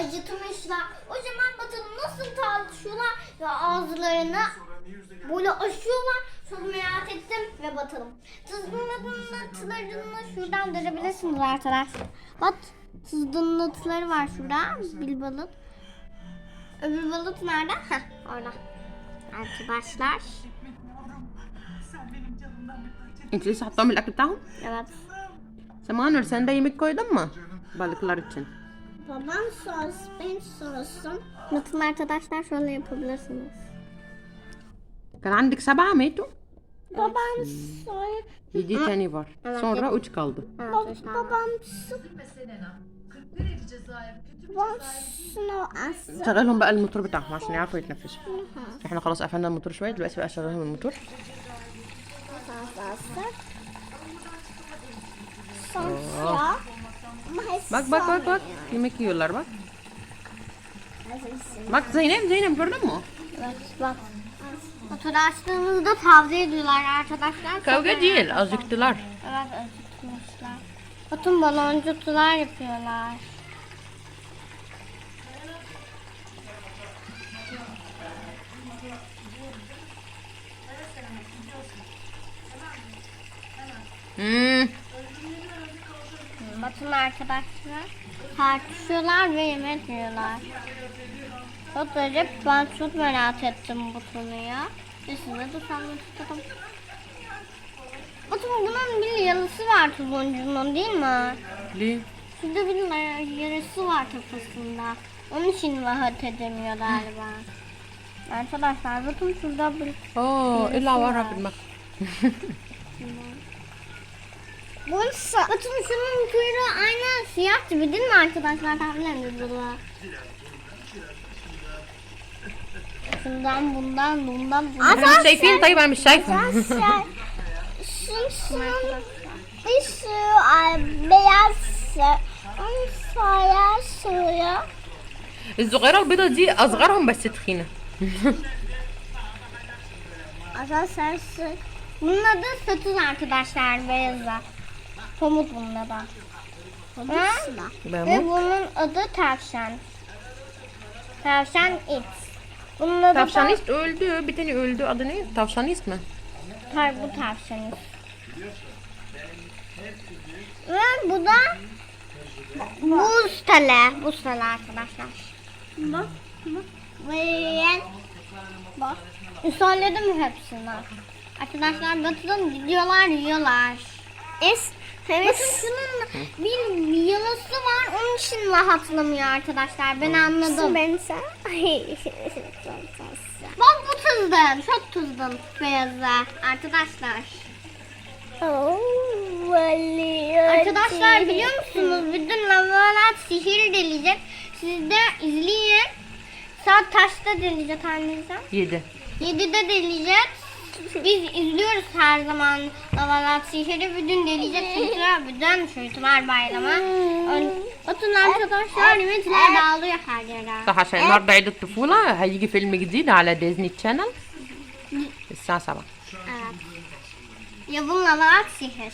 acıtmışlar. O zaman bakın nasıl tartışıyorlar ve ağızlarını böyle aşıyorlar. Çok merak ettim ve batalım. Tızdırnatlarını şuradan görebilirsiniz arkadaşlar. Bak tızdırnatları var şurada. Bir balık. Öbür balık nerede? Heh orada. Arkadaşlar. İçli sattan bir lakıtan. Evet. Sen Semanur sen de yemek koydun mu? Balıklar için. Babam sos, ben sosum. Bakın arkadaşlar şöyle yapabilirsiniz. Kان عندك سبعة ماتوا Babam soy, دي تاني var. Sonra üç kaldı. babam su, Üzülme Selena. 41 Eylül Cezayir kötü bir babam Cezayir sunu aslı. شغلهم بقى الموتور بتاعهم عشان يعرفوا يتنفسوا احنا خلاص قفلنا الموتور شويه دلوقتي بقى شغلهم الموتور bak bak bak bak yemek yiyorlar bak bak Zeynep Zeynep gördün mü Evet bak. Arkadaşlarımızda tavsiye ediyorlar arkadaşlar. Kavga değil azıcıktılar Evet acıkmışlar. Bakın baloncuklar yapıyorlar. hmm. Bütün arkadaşlar tartışıyorlar ve yemek yiyorlar. Çok acayip ben çok merak ettim bu konuyu. Üstünde tutamı tutalım. Bakın bunun bir yarısı var tuzuncuğunun değil mi? Li. Şurada bir yarısı var kafasında. Onun için rahat edemiyor galiba. Arkadaşlar bakın şurada bir... Oo, illa var. عورها في دماغها Bunsa. Bakın şunun kuyruğu aynı siyah gibi değil mi arkadaşlar? Tahmin burada. Şundan bundan bundan bundan. احنا مش شايفين طيب انا مش شايفه Şun şunun bir sürü ay, beyaz onun siyah suyu. الصغيره البيضه دي اصغرهم بس تخينه Arkadaşlar su. Bunun adı satız arkadaşlar beyazlar. Pamuk bunlara. Pamuk. Ve bunun adı tavşan. Tavşan X. Bunun adı Tavşanist da... öldü. Bir tane öldü. Adı ne? Tavşanist mi? Hayır bu tavşanist. Ve bu da buz tele. Buz tele arkadaşlar. Bak. Bak. Ve bak. Söyledim hepsini. Arkadaşlar batırın gidiyorlar yiyorlar. Es Bakın şunun bir yalası var onun için rahatlamıyor arkadaşlar. Ben anladım. Ben Bak bu tuzdan. Çok tuzdan beyazı arkadaşlar. Arkadaşlar biliyor musunuz? Bütün lavalar sihir delecek. Siz de izleyin. Saat kaçta delecek anneciğim? Yedi. 7'de deleyecek. Biz izliyoruz her zaman lavalar sihiri. Bütün deleyecek çünkü bütün çocuklar bayramı. Bütün arkadaşlar ümitler dağılıyor her yere. صح عشان النهارده عيد الطفولة هيجي فيلم جديد على ديزني تشانل الساعة 7 Evet. Yapın lavalar sihir.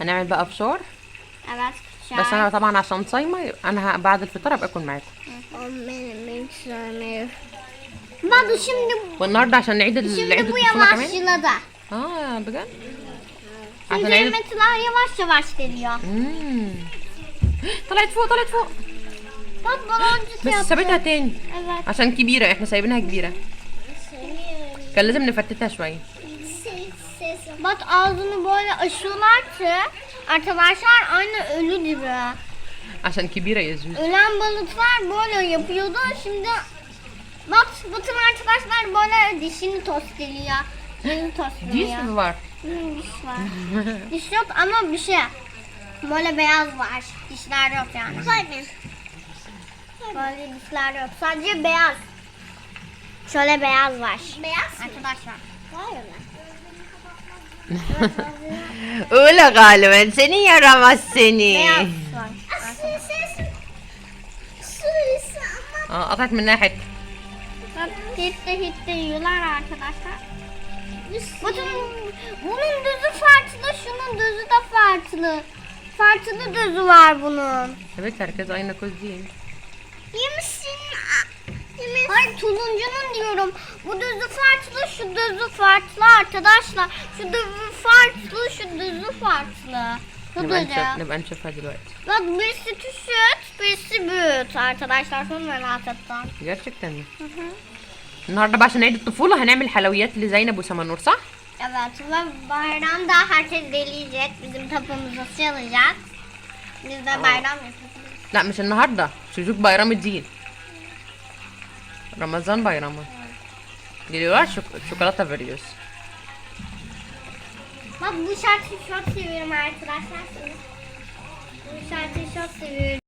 هنعمل بقى فشار Evet. بس أنا طبعا عشان صايمة أنا ه- بعد الفطار ابقى اكل معاكم Bak şimdi والنهارده عشان نعيد ال- şimdi عيد bu الطفولة كمان yavaşladı. اه بجد Şimdi عشان عيد ümitler yavaş yavaş geliyor. مم. طلعت فوق طلعت فوق Bak baloncuk بس yaptı. ثابتها تاني Evet. عشان كبيرة احنا سايبينها كبيرة كان لازم نفتتها شوية Bak ağzını böyle aşıyorlar ki arkadaşlar aynı ölü gibi. عشان كبيرة يا زوز Ölen balıklar böyle yapıyordu. Şimdi Bak bütün arkadaşlar bana dişini tostluyor. Dişini tostluyor. Diş mi var? Hı, diş var. diş yok ama bir şey. Böyle beyaz var. Dişler yok yani. Hayır. Böyle dişler yok. Sadece beyaz. Şöyle beyaz var. Beyaz? Arkadaşlar. Öyle galiba. Senin yaramaz seni. Beyaz var. Aa, affet menahet yiyorlar. Hit de arkadaşlar. Bunun, bunun düzü farklı, şunun düzü de farklı. Farklı düzü var bunun. Evet herkes aynı koz değil. Yemişsin. Yemiş. Hayır tuluncunun diyorum. Bu düzü farklı, şu düzü farklı arkadaşlar. Şu düzü farklı, şu düzü farklı. Şu düzü. Ne ben çok acı Bak birisi tüsüt, birisi büyüt arkadaşlar. Son merak ettim. Gerçekten mi? Hı hı. النهارده بقى عشان عيد الطفولة هنعمل حلويات لزينب وسمنور صح؟ Evet ve bayramda herkes deleyecek. Bizim tapımızı çalacak. Biz de bayram yapacağız. لا مش النهارده çocuk bayramı değil. Ramazan bayramı. Geliyorlar şok- çikolata veriyoruz. Bak bu şarkıyı çok seviyorum arkadaşlar. Bu şarkıyı çok seviyorum.